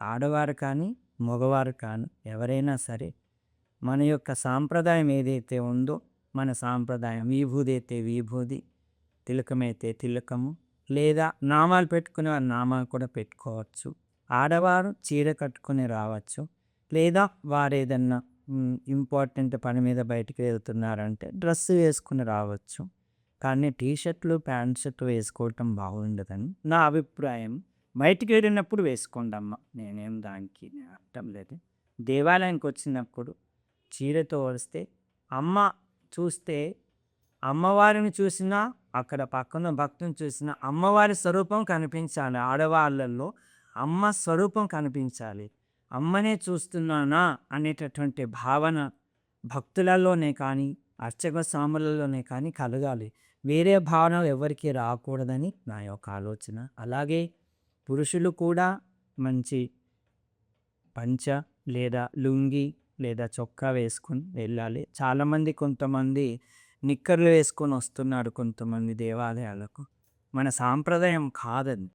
ఆడవారు కానీ మగవారు కానీ ఎవరైనా సరే మన యొక్క సాంప్రదాయం ఏదైతే ఉందో మన సాంప్రదాయం విభూది అయితే విభూది తిలకమైతే తిలకము లేదా నామాలు పెట్టుకునే వారు నామాలు కూడా పెట్టుకోవచ్చు. ఆడవారు చీర కట్టుకుని రావచ్చు లేదా వారు ఏదన్నా ఇంపార్టెంట్ పని మీద బయటికి వెళ్తున్నారంటే డ్రెస్ వేసుకుని రావచ్చు. కానీ టీ షర్ట్లు ప్యాంట్ షర్ట్ వేసుకోవటం బాగుండదని నా అభిప్రాయం. బయటికి వెళ్ళినప్పుడు వేసుకోండి అమ్మ నేనేం దానికి అర్థం లేదు. దేవాలయానికి వచ్చినప్పుడు చీరతో వస్తే అమ్మ చూస్తే అమ్మవారిని చూసినా అక్కడ పక్కన భక్తుని చూసినా అమ్మవారి స్వరూపం కనిపించాలి. ఆడవాళ్ళల్లో అమ్మ స్వరూపం కనిపించాలి. అమ్మనే చూస్తున్నానా అనేటటువంటి భావన భక్తులలోనే కానీ అర్చక సాములలోనే కానీ కలగాలి. వేరే భావన ఎవరికి రాకూడదని నా యొక్క ఆలోచన. అలాగే పురుషులు కూడా మంచి పంచ లేదా లుంగి లేదా చొక్కా వేసుకొని వెళ్ళాలి. చాలామంది కొంతమంది నిక్కర్లు వేసుకొని వస్తున్నారు కొంతమంది దేవాలయాలకు. మన సాంప్రదాయం కాదని